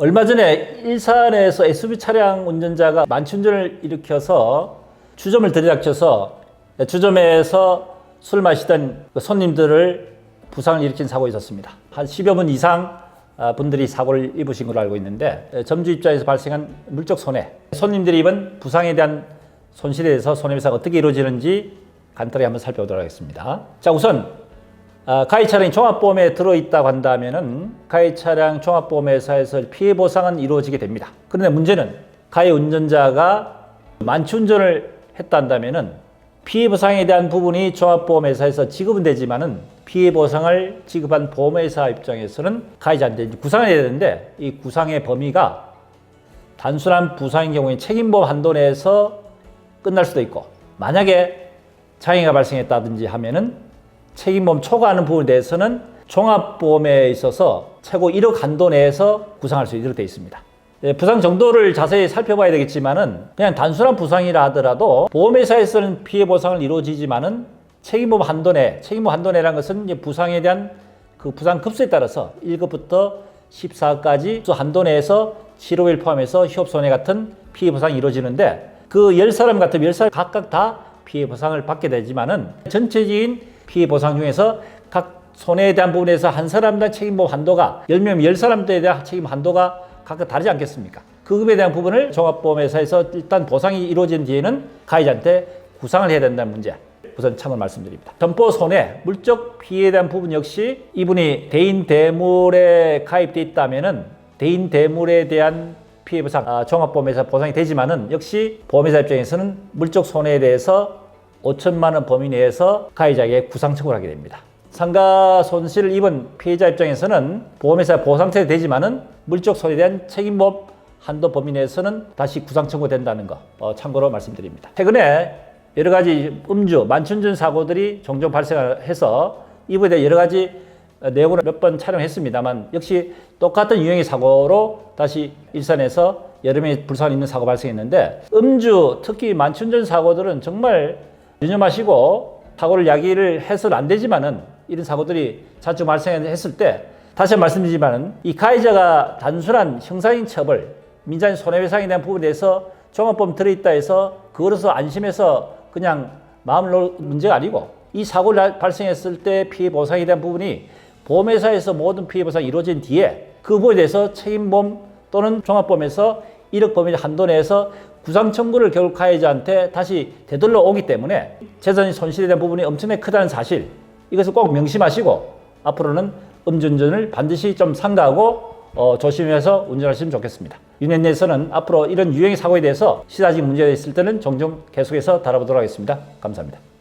얼마 전에 일산에서 SUV 차량 운전자가 만춘전을 일으켜서 주점을 들이닥쳐서 주점에서 술 마시던 그 손님들을 부상을 일으킨 사고가 있었습니다. 한 10여 분 이상 아, 분들이 사고를 입으신 걸로 알고 있는데 점주 입장에서 발생한 물적 손해, 손님들이 입은 부상에 대한 손실에 대해서 손해배상이 어떻게 이루어지는지 간단하게 한번 살펴보도록 하겠습니다. 자, 우선 아, 가해 차량이 종합보험에 들어있다고 한다면은 가해 차량 종합보험회사에서 피해 보상은 이루어지게 됩니다. 그런데 문제는 가해 운전자가 만취운전을 했다 한다면은 피해 보상에 대한 부분이 종합보험회사에서 지급은 되지만은 피해 보상을 지급한 보험회사 입장에서는 가해자한테 구상을 해야 되는데 이 구상의 범위가 단순한 부상인 경우에 책임보험 한도 내에서 끝날 수도 있고 만약에 장애가 발생했다든지 하면은 책임보험 초과하는 부분에 대해서는 종합보험에 있어서 최고 1억 한도 내에서 구상할 수 있도록 되어 있습니다. 예, 부상 정도를 자세히 살펴봐야 되겠지만은 그냥 단순한 부상이라 하더라도 보험회사에서는 피해 보상을 이루어지지만은 책임보험 한도 내, 책임보험 한도 내라는 것은 부상에 대한 그 부상 급수에 따라서 1급부터 14까지 한도 내에서 치료비를 포함해서 휴업 손해 같은 피해 보상이 이루어지는데 그 10사람 같으면 10사람 각각 다 피해 보상을 받게 되지만은 전체적인 피해 보상 중에서 각 손해에 대한 부분에서 한 사람당 책임보험 한도가 10명 10사람들에 대한 책임 한도가 각각 다르지 않겠습니까? 그 급에 대한 부분을 종합보험회사에서 일단 보상이 이루어진 뒤에는 가해자한테 구상을 해야 된다는 문제 우선 참을 말씀드립니다. 점포 손해, 물적 피해에 대한 부분 역시 이분이 대인 대물에 가입돼 있다면은 대인 대물에 대한 피해 보상 아, 종합보험회사 보상이 되지만은 역시 보험회사 입장에서는 물적 손해에 대해서 5천만 원 범위 내에서 가해자에게 구상 청구를 하게 됩니다. 상가 손실을 입은 피해자 입장에서는 보험회사 보상처리 되지만은 물적 손해에 대한 책임보험 한도 범위 내에서는 다시 구상 청구된다는 거 어, 참고로 말씀드립니다. 최근에 여러 가지 음주, 만춘전 사고들이 종종 발생해서 이부에 대해 여러 가지 내용으로 몇번 촬영했습니다만 역시 똑같은 유형의 사고로 다시 일산에서 명의 불사가 있는 사고 발생했는데 음주, 특히 만춘전 사고들은 정말 유념하시고 사고를 야기를 해서는 안 되지만은 이런 사고들이 자주 발생했을 때 다시 말씀드리지만은 이 가해자가 단순한 형사인 처벌, 민사인 손해배상에 대한 부분에 대해서 종합보험 들어있다 해서 그거로서 안심해서 그냥 마음을 놓을 문제가 아니고 이 사고를 발생했을 때 피해 보상에 대한 부분이 보험회사에서 모든 피해 보상이 이루어진 뒤에 그 부분에 대해서 책임보험 또는 종합보험에서 1억 범위 한도 내에서 구상 청구를 결국 가해자한테 다시 되돌려 오기 때문에 재산이 대한 부분이 엄청나게 크다는 사실 이것을 꼭 명심하시고 앞으로는 음주운전을 반드시 좀 상가하고 어, 조심해서 운전하시면 좋겠습니다. 유엔에서는 앞으로 이런 유행 사고에 대해서 시사적 문제가 있을 때는 종종 계속해서 다뤄보도록 하겠습니다. 감사합니다.